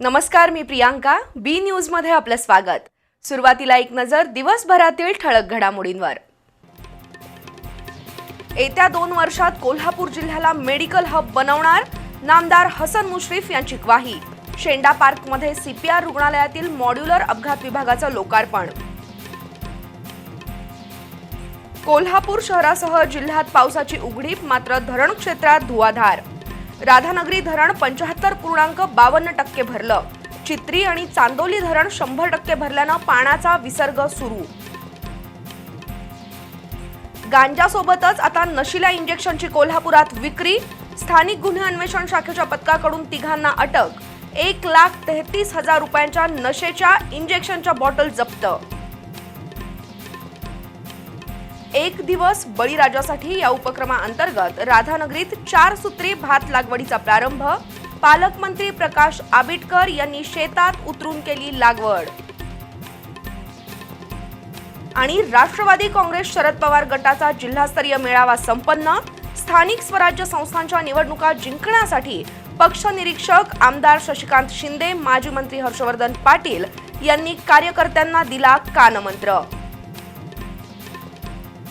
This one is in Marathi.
नमस्कार मी प्रियांका. बी न्यूजमध्ये आपलं स्वागत. सुरुवातीला एक नजर दिवसभरातील ठळक घडामोडींवर. येत्या दोन वर्षात कोल्हापूर जिल्ह्याला मेडिकल हब बनवणार नामदार हसन मुश्रीफ यांची ग्वाही. शेंडा पार्कमध्ये सीपीआर रुग्णालयातील मॉड्युलर अपघात विभागाचं लोकार्पण. कोल्हापूर शहरासह जिल्ह्यात पावसाची उघडीप मात्र धरण क्षेत्रात धुवाधार. राधानगरी धरण पंच्याहत्तर पूर्णांक बावन्न टक्के भरलं. चित्री आणि चांदोली धरण शंभर टक्के भरल्यानं पाण्याचा विसर्ग सुरू. गांजासोबतच आता नशिला इंजेक्शनची कोल्हापुरात विक्री. स्थानिक गुन्हे अन्वेषण शाखेच्या पथकाकडून तिघांना अटक. एक लाख तेहतीस हजार रुपयांच्या नशेच्या इंजेक्शनच्या बॉटल जप्त. एक दिवस बळीराजासाठी या उपक्रमाअंतर्गत राधानगरीत चार सूत्री भात लागवडीचा प्रारंभ. पालकमंत्री प्रकाश आबिटकर यांनी शेतात उतरून केली लागवड. आणि राष्ट्रवादी काँग्रेस शरद पवार गटाचा जिल्हास्तरीय मेळावा संपन्न. स्थानिक स्वराज्य संस्थांच्या निवडणुका जिंकण्यासाठी पक्ष निरीक्षक आमदार शशिकांत शिंदे माजी मंत्री हर्षवर्धन पाटील यांनी कार्यकर्त्यांना दिला कानमंत्र.